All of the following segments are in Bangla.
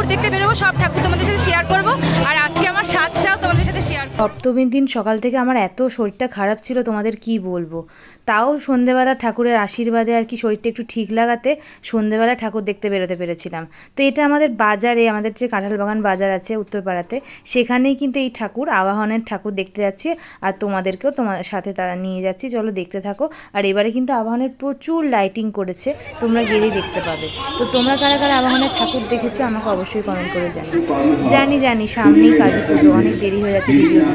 ঠাকুর দেখতে বেরোবো সব ঠাকুর তোমাদের সাথে শেয়ার করব। আর আজকে সপ্তমীর দিন সকাল থেকে আমার এত শরীরটা খারাপ ছিল, তোমাদের কি বলব? তাও সন্ধেবেলা ঠাকুরের আশীর্বাদে আর কি শরীরটা একটু ঠিক লাগাতে সন্ধেবেলা ঠাকুর দেখতে বেরোতে পেরেছিলাম। তো এটা আমাদের বাজারে, আমাদের যে কাঁঠাল বাগান বাজার আছে উত্তরপাড়াতে, সেখানেই কিন্তু এই ঠাকুর, আবাহনের ঠাকুর দেখতে যাচ্ছি আর তোমাদেরকেও তোমার সাথে তারা নিয়ে যাচ্ছি। চলো দেখতে থাকো। আর এবারে কিন্তু আবাহনের প্রচুর লাইটিং করেছে, তোমরা গেলেই দেখতে পাবে। তো তোমরা কারা কারা আবাহনের ঠাকুর দেখেছ আমাকে অবশ্যই কমেন্ট করে জানি জানি জানি, সামনেই কালী পুজো, অনেক দেরি হয়ে যাচ্ছে, ভিডিও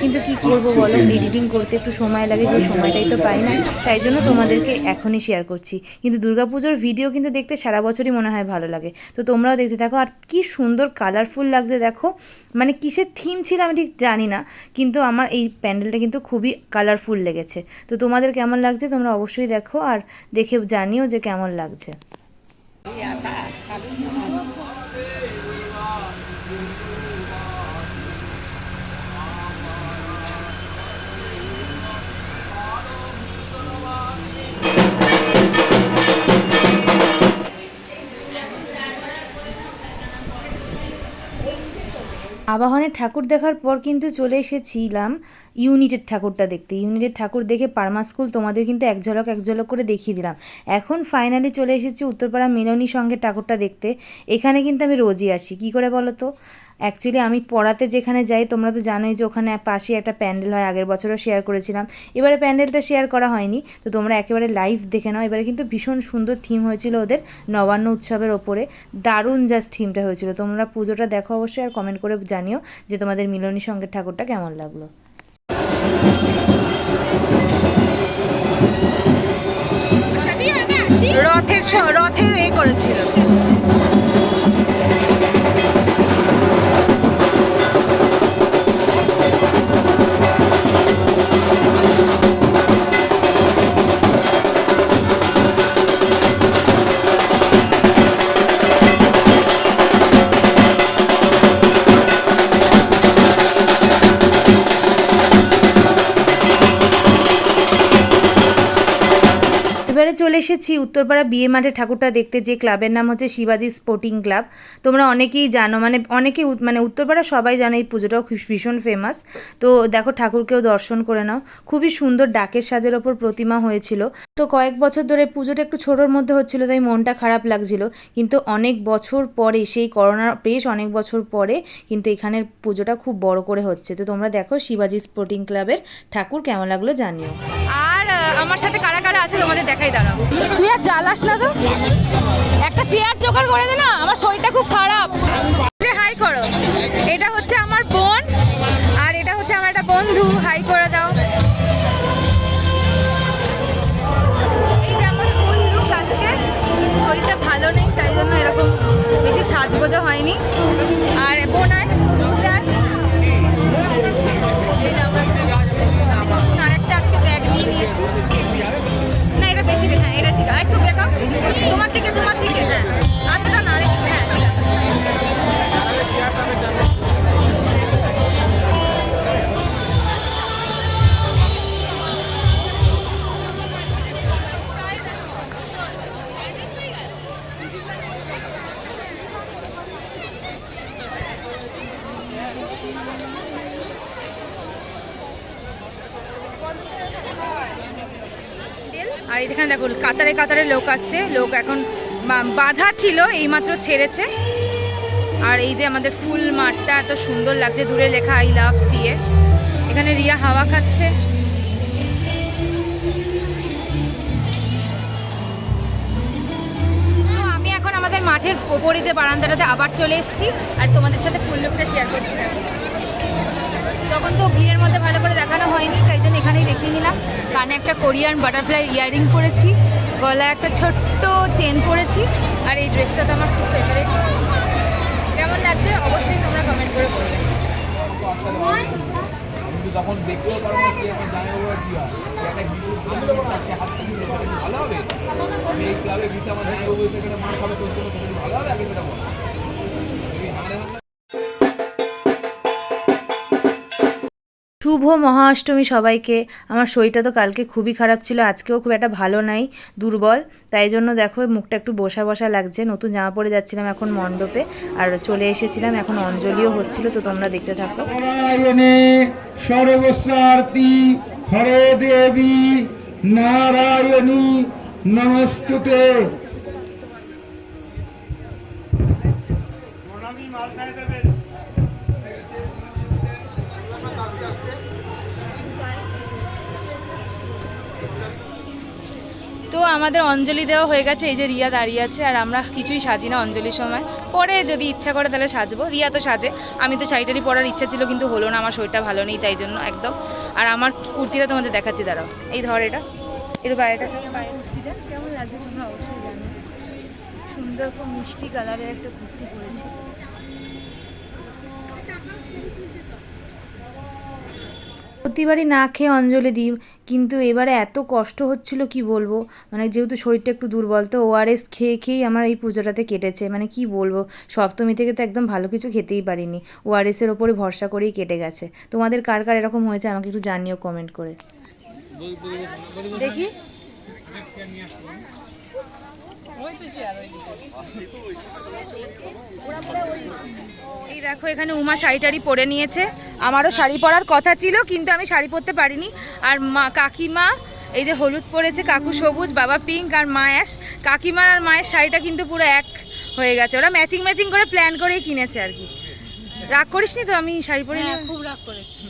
কিন্তু কি করব বলো? এডিটিং করতে একটু সময় লাগে সেই সময়টাই তো পাই না। তাই জন্য তোমাদেরকে এখনই শেয়ার করছি। কিন্তু দুর্গাপুজোর ভিডিও কিন্তু দেখতে সারা বছরই মনে হয় ভালো লাগে। তো তোমরাও দেখতে থাকো। আর কি সুন্দর কালারফুল লাগছে দেখো। মানে কিসের থিম ছিল আমি ঠিক জানি না। কিন্তু আমার এই প্যান্ডেলটা কিন্তু খুবই কালারফুল লেগেছে। তো তোমাদের কেমন লাগছে তোমরা অবশ্যই দেখো। আর দেখে জানিও যে কেমন লাগছে। আবাহনের ঠাকুর দেখার পর কিন্তু চলে এসেছিলাম ইউনিটের ঠাকুরটা দেখতে। ইউনিটের ঠাকুর দেখে পারমা স্কুল তোমাদের কিন্তু এক ঝলক এক ঝলক করে দেখিয়ে দিলাম। এখন ফাইনালি চলে এসেছি উত্তরপাড়া মিলনী সঙ্গে ঠাকুরটা দেখতে। এখানে কিন্তু আমি রোজই আসি। কি করে বলো তো? অ্যাকচুয়ালি আমি পড়াতে যেখানে যাই, তোমরা তো জানোই যে ওখানে পাশে একটা প্যান্ডেল হয়, আগের বছরও শেয়ার করেছিলাম। এবারে প্যান্ডেলটা শেয়ার করা হয়নি, তো তোমরা একেবারে লাইভ দেখে নাও। এবারে কিন্তু ভীষণ সুন্দর থিম হয়েছিল ওদের নবান্ন উৎসবের ওপরে। দারুণ জাস্ট থিমটা হয়েছিল। তোমরা পুজোটা দেখো অবশ্যই আর কমেন্ট করে জানিও যে তোমাদের মিলনী সঙ্গের ঠাকুরটা কেমন লাগল। রথের রথের এ করেছিল। চলে এসেছি। উত্তরপাড়া বিয়ে মাঠে ঠাকুরটা দেখতে যে ক্লাবের নাম হচ্ছে শিবাজি স্পোর্টিং ক্লাব। তোমরা অনেকেই জানো মানে অনেকেই উত- মানে উত্তরপাড়া সবাই জানো এই পুজোটাও ভীষণ ফেমাস তো দেখো ঠাকুরকেও দর্শন করে নাও। খুবই সুন্দর ডাকের সাজের ওপর প্রতিমা হয়েছিল। তো কয়েক বছর ধরে পুজোটা একটু ছোটোর মধ্যে হচ্ছিল, তাই মনটা খারাপ লাগছিল। কিন্তু অনেক বছর পরে, সেই করোনার বেশ অনেক বছর পরে কিন্তু এখানের পুজোটা খুব বড় করে হচ্ছে। তো তোমরা দেখো শিবাজি স্পোর্টিং ক্লাবের ঠাকুর কেমন লাগল জানিও। আর আমার সাথে কারা কারা আছে তোমাদের দেখাই, দাঁড়াও। তুই আর জ্বালাস না তো? একটা চেয়ার জোগাড় করে দে না, আমার শরীরটা খুব খারাপ। হাই করো। এটা হচ্ছে আমার বোন, আর এটা হচ্ছে আমার একটা বন্ধু হাই করে দাও। শরীরটা ভালো নেই, তাই জন্য এরকম বেশি সাজগোজা হয়নি। আর বোন আর এটা ঠিক। একটু দেখাও। তোমার দিকে তোমার দিকে। হ্যাঁ। আর এখানে দেখো, কাতারে কাতারে লোক আসছে। লোক এখন বাধা ছিল, এইমাত্র ছেড়েছে। আর এই যে আমাদের ফুল মাঠটা এত সুন্দর লাগছে, দূরে লেখা আই লাভ সিএ এখানে রিয়া হাওয়া খাচ্ছে। আমি এখন আমাদের মাঠের ওপরে যে বারান্দাটাতে আবার চলে এসেছি, আর তোমাদের সাথে ফুল লুকটা শেয়ার করছি। তখন তো ভিড়ের মধ্যে ভালো করে দেখানো হয়নি তাই জন্য এখানেই দেখিয়ে নিলাম। কানে একটা কোরিয়ান বাটারফ্লাই ইয়ারিং পরেছি, গলায় একটা ছোট্ট চেন পরেছি, আর এই ড্রেসটা তো আমার খুব ফেভারিট কেমন লাগছে? অবশ্যই তোমরা কমেন্ট করে ভালো হবে? ভালো হবে শুভ মহাষ্টমী সবাইকে। আমার শরীরটা তো কালকে খুবই খারাপ ছিল, আজকেও খুব একটা ভালো নাই, দুর্বল। তাই জন্য দেখো, মুখটা একটু বসা বসা লাগছে। নতুন জামা পরে যাচ্ছিলাম এখন মণ্ডপে, আর চলে এসেছিলাম, এখন অঞ্জলিও হচ্ছিল, তো তোমরা দেখতে থাকো। সর্বস্বার্থী নারায়ণী নমস্তুতে। আমাদের অঞ্জলি দেওয়া হয়ে গেছে, এই যে রিয়া দাঁড়িয়ে আছে আর আমরা কিছুই সাজি না অঞ্জলির সময়। পরে যদি ইচ্ছা করে তাহলে সাজবো, রিয়া তো সাজে। আমি তো শাড়িটারি পরার ইচ্ছা ছিল, কিন্তু হলো না, আমার শরীরটা ভালো নেই তাই জন্য একদম। আর আমার কুর্তিটা তোমাদের দেখাচ্ছি, দাঁড়াও। এই ধর এটা। এর বাইরেটা বাইরের কুর্তিটা কেমন লাগছে অবশ্যই জানো। সুন্দর খুব মিষ্টি কালারের একটা কুর্তি পরেছি। প্রতিবারই না খেয়ে অঞ্জলি দিই, কিন্তু এবারে এত কষ্ট হচ্ছিল, কি বলব? মানে যেহেতু শরীরটা একটু দুর্বল, তো ওআরএস খেয়ে খেয়েই আমার এই পুজোটাতে কেটেছে। মানে কি বলব? সপ্তমী থেকে তো একদম ভালো কিছু খেতেই পারিনি। ওআরএসের ওপরে ভরসা করেই কেটে গেছে। তোমাদের কার কার এরকম হয়েছে, আমাকে একটু জানিও কমেন্ট করে। দেখি। এই দেখো এখানে উমা শাড়ি টাড়ি পরে নিয়েছে। আমারও শাড়ি পরার কথা ছিল কিন্তু আমি শাড়ি পরতে পারিনি। আর মা কাকিমা এই যে হলুদ পরেছে কাকু সবুজ বাবা পিঙ্ক আর মা অ্যাশ কাকিমার আর মায়ের শাড়িটা কিন্তু পুরো এক হয়ে গেছে। ওরা ম্যাচিং ম্যাচিং করে প্ল্যান করেই কিনেছে আর কি। রাগ করিসনি তো? আমি শাড়ি পরে খুব রাগ করেছি।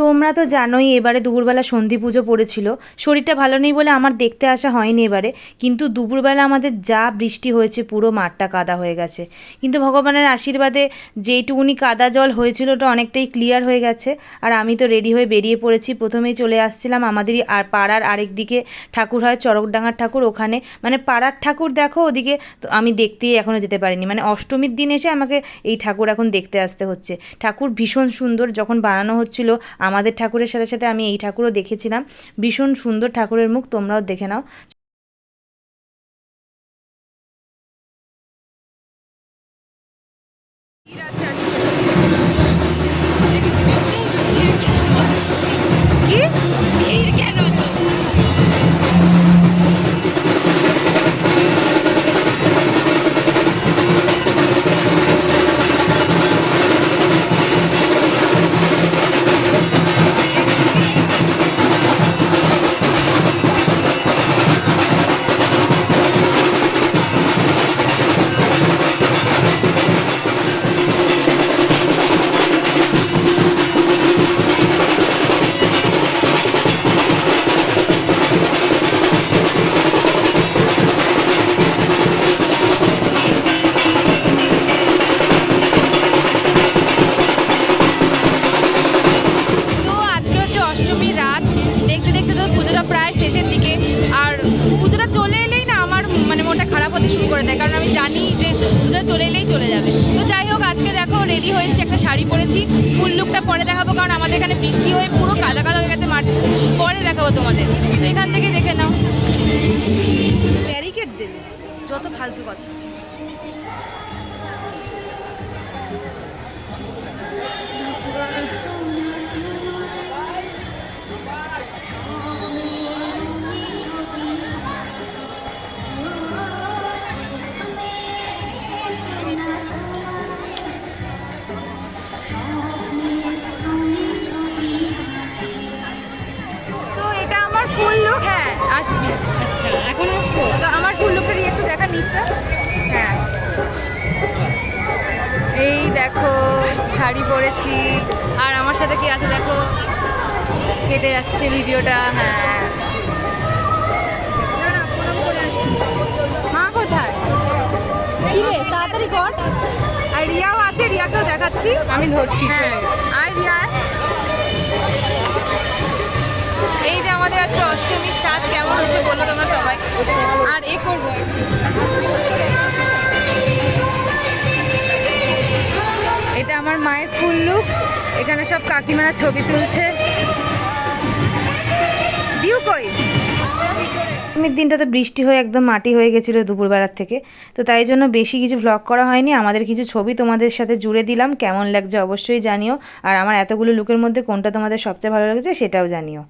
তোমরা তো জানোই এবারে দুপুরবেলা সন্ধি পুজো পড়েছিল। শরীরটা ভালো নেই বলে আমার দেখতে আসা হয়নি এবারে। কিন্তু দুপুরবেলা আমাদের যা বৃষ্টি হয়েছে, পুরো মাঠটা কাদা হয়ে গেছে। কিন্তু ভগবানের আশীর্বাদে যেইটুকুনি কাদা জল হয়েছিল, ওটা অনেকটাই ক্লিয়ার হয়ে গেছে। আর আমি তো রেডি হয়ে বেরিয়ে পড়েছি। প্রথমেই চলে আসছিলাম আমাদেরই আর পাড়ার আরেক দিকে ঠাকুর হয়, চরকডাঙ্গার ঠাকুর ওখানে। মানে পাড়ার ঠাকুর দেখো ওদিকে, তো আমি দেখতেই এখনও যেতে পারিনি। মানে অষ্টমীর দিন এসে আমাকে এই ঠাকুর এখন দেখতে আসতে হচ্ছে। ঠাকুর ভীষণ সুন্দর, যখন বানানো হচ্ছিল আমাদের ঠাকুরের সাথে সাথে আমি এই ঠাকুরও দেখেছিলাম। ভীষণ সুন্দর ঠাকুরের মুখ, তোমরাও দেখে নাও। শাড়ি পরেছি ফুল লুকটা পরে দেখাবো, কারণ আমাদের এখানে বৃষ্টি হয়ে পুরো কাদা কাদা হয়ে গেছে, মাঠ পরে দেখাবো তোমাদের। তো এখান থেকে দেখে নাও। ব্যারিকেড দেবে, যত ফালতু কথা। তো একটু হ্যাঁ। এই দেখো শাড়ি পরেছি। আর আমার সাথে কি আছে দেখো? কেটে যাচ্ছে ভিডিওটা হ্যাঁ। মা কোথায়? কি রে তাড়াতাড়ি কর। আর রিয়াও আছে রিয়াকেও দেখাচ্ছি। আমি ধরছি আর রিয়া। এই যে আমাদের আজকে অষ্টমীর স্বাদ, কেমন হয়েছে বলল তোমরা সবাই? আর এ করব এটা আমার মায়ের ফুল লুক এখানে সব কাকিমারা ছবি তুলছে। দিউ কই? পঞ্চমীর দিনটা তো বৃষ্টি হয়ে একদম মাটি হয়ে গেছিল দুপুরবেলার থেকে। তো তাই জন্য বেশি কিছু ভ্লগ করা হয়নি। আমাদের কিছু ছবি তোমাদের সাথে জুড়ে দিলাম। কেমন লাগছে অবশ্যই জানিও। আর আমার এতগুলো লুকের মধ্যে কোনটা তোমাদের সবচেয়ে ভালো লাগছে সেটাও জানিও।